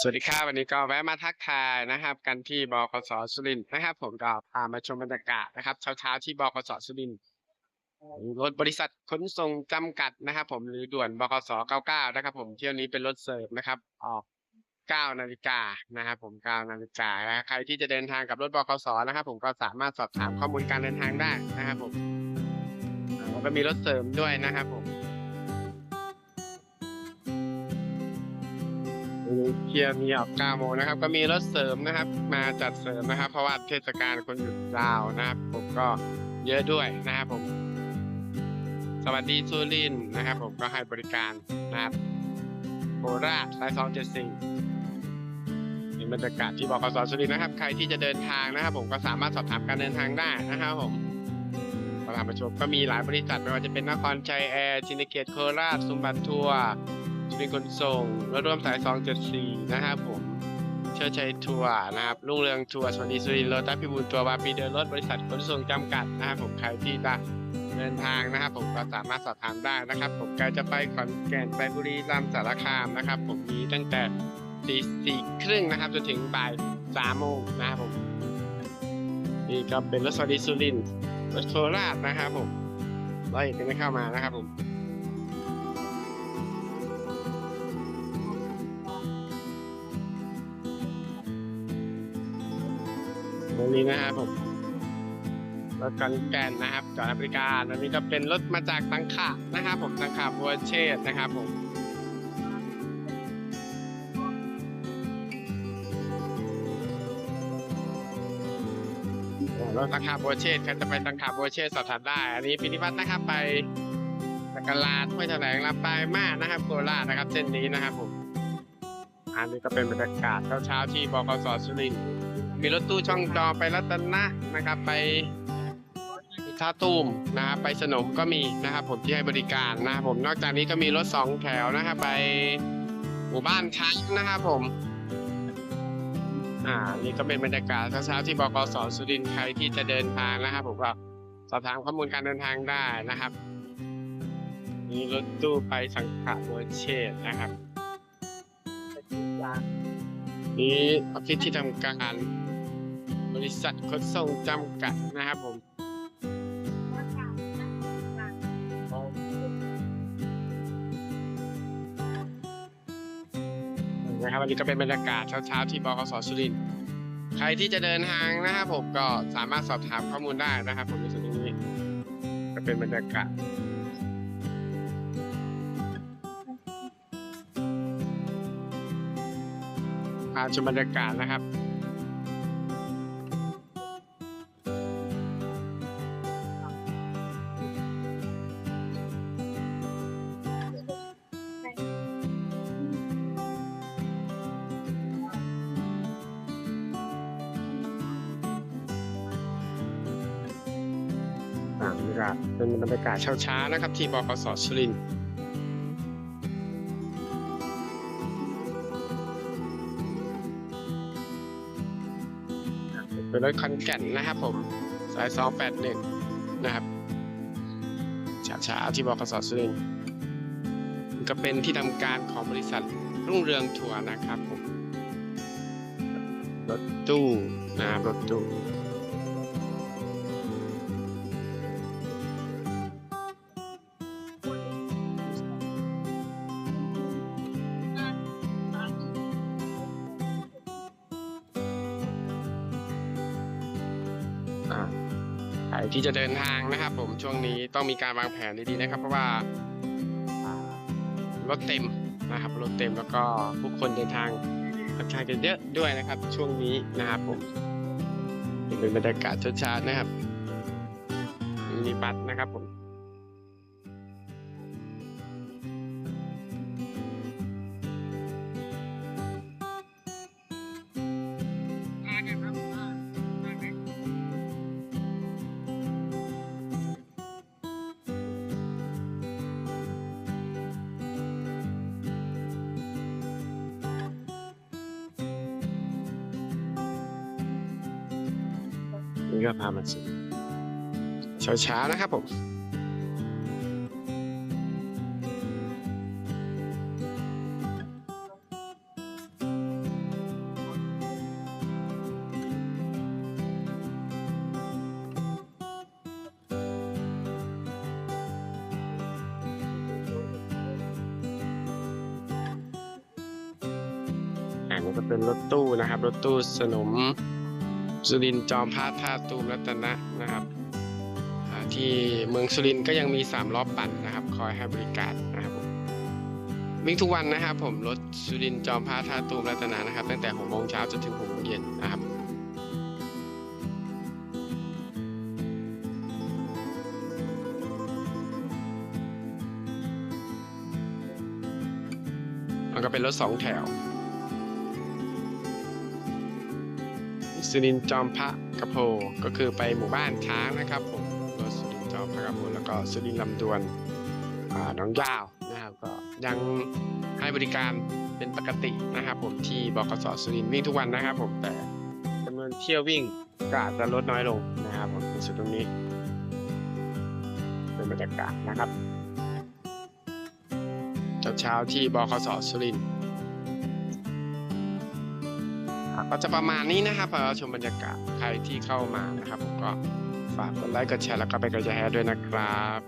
สวัสดีครับวันนี้ก็แวะมาทักทายนะครับ กันที่บกสสุรินทร์นะครับ ผมก็พามาชมบรรยากาศนะครับ เช้าๆที่บกสสุรินทร์รถบริษัทขนส่งจำกัดนะครับ ผมหรือด่วนบกส99นะครับ ผมเที่ยวนี้เป็นรถเสิร์ฟนะครับ ออก9นาฬิกานะครับผม9นาฬิกานะใครที่จะเดินทางกับรถบกสนะครับ ผมก็สามารถสอบถามข้อมูลการเดินทางได้นะครับ ผมแล้วก็มีรถเสริมด้วยนะครับผม เที่ยวมีออก9โมงนะครับ ก็มีรถเสริมนะครับ มาจัดเสริมนะครับ เพราะว่าเทศกาลคนหยุดยาวนะครับ ผมก็เยอะด้วยนะครับผม สวัสดีสุรินนะครับ ผมก็ให้บริการนะครับโคราชสายสองเจ็ดสี่นี่บรรยากาศที่บกสสุรินนะครับ ใครที่จะเดินทางนะครับ ผมก็สามารถสอบถามการเดินทางได้นะครับผมสถานประชุมก็มีหลายบริษัทไม่ว่าจะเป็นนครชัยแอร์ชินเกตโคราชสุมบัติทัวร์ เป็นขนส่งรถร่วมสาย 274 นะครับผม เชิดชัยทัวร์นะครับรุ่งเรืองทัวร์สวัสดีสุรินทร์รถตัสพิบูลตัววาปีเดินรถบริษัทขนส่งจำกัดนะครับผมใครที่จะเดินทางนะครับ ผมก็สามารถสอบถามได้นะครับ ผมใครจะไปขอนแก่นไปบุรีรัมย์สารคามนะครับ ผมมีตั้งแต่ตีสี่ครึ่งนะครับจนถึงบ่ายสามโมงนะครับผมนี่ก็เป็นรถสวัสดีสุรินทร์รถโคราชนะครับผมร้อยเอ็ดยังไม่เข้ามานะครับผม ตรงนี้นะครับผมรถกันแกนนะครับจอดบริการอันนี้ก็เป็นรถมาจากตังขะนะครับผมตังขะบัวเชษนะครับผมรถตังขะบัวเชษฐ์ใครจะไปตังขะบัวเชษสอบถามได้ อันนี้พินิพัฒน์นะครับไปสักการาดห้วยแถลงลำปางมากนะครับโคราชนะครับ เส้นนี้นะครับผมอันนี้ก็เป็นบรรยากาศเช้าๆที่บกสสุรินทร์ มีรถตู้ช่องจอไปรัตนะนะครับไปท่าตูมนะครับไปสนมก็มีนะครับ ผมที่ให้บริการนะครับผมนอกจากนี้ก็มีรถสองแถวนะครับไปหมู่บ้านช้างนะครับผมอ่านี่ก็เป็นบรรยากาศเช้าๆที่บกสสุรินทร์ใครที่จะเดินทางนะครับ ผมก็สอบถามข้อมูลการเดินทางได้นะครับมีรถตู้ไปสังขะโรเชษฐ์นะครับ นี่ออฟฟิศที่ทำการบริษัทขนส่งจำกัดนะครับผมนะครับวันนี้ก็เป็นบรรยากาศเช้าๆที่บกสสุรินทร์ใครที่จะเดินทางนะครับผมก็สามารถสอบถามข้อมูลได้นะครับ ผมในส่วนนี้ก็เป็นบรรยากาศ ชมบรรยากาศนะครับอ่าบรรยากาศเป็นบรรยากาศเช้าๆนะครับ ที่บกสสุริน เป็นรถคอนแก่นนะครับผมสาย281นะครับช้าช้าที่บกสสุรินก็เป็นที่ทำการของบริษัทรุ่งเรืองทัวร์นะครับผมรถตู้นะครับรถตู้ ใครที่จะเดินทางนะครับ ผมช่วงนี้ต้องมีการวางแผนดีๆนะครับ เพราะว่ารถเต็มนะครับรถเต็มแล้วก็ผู้คนเดินทางค่อนข้างจะเยอะด้วยนะครับ ช่วงนี้นะครับผมเป็นบรรยากาศช้าๆนะครับมีบัตรนะครับผม นี่ก็พามาชิมเช้าๆนะครับผมอันนี้ก็เป็นรถตู้นะครับ รถตู้สนม สุรินทร์จอมพระท่าตูมรัตนะนะครับที่เมืองสุรินทร์ก็ยังมีสามล้อปั่นนะครับ คอยให้บริการนะครับผมวิ่งทุกวันนะครับผมรถสุรินทร์จอมพระท่าตูมรัตนะนะครับ ตั้งแต่หกโมงเช้าจนถึงหกโมงเย็นนะครับมันก็เป็นรถสองแถว สุรินทร์จอมพระกระโพก็คือไปหมู่บ้านช้างนะครับผมรถสุรินทร์จอมพระกระโพแล้วก็สุรินทร์ลำดวนน้องยาวนะครับก็ยังให้บริการเป็นปกตินะครับผมที่บกสสุรินทร์วิ่งทุกวันนะครับผมแต่จำนวนเที่ยววิ่งก็อาจจะลดน้อยลงนะครับผมในส่วนตรงนี้ เป็นบรรยากาศนะครับเช้าๆที่บคสสุรินทร์ ครับก็จะประมาณนี้นะครับเราชมบรรยากาศใครที่เข้ามานะครับผมก็ฝากกดไลค์กดแชร์แล้วก็ไปกดแชร์ด้วยนะครับ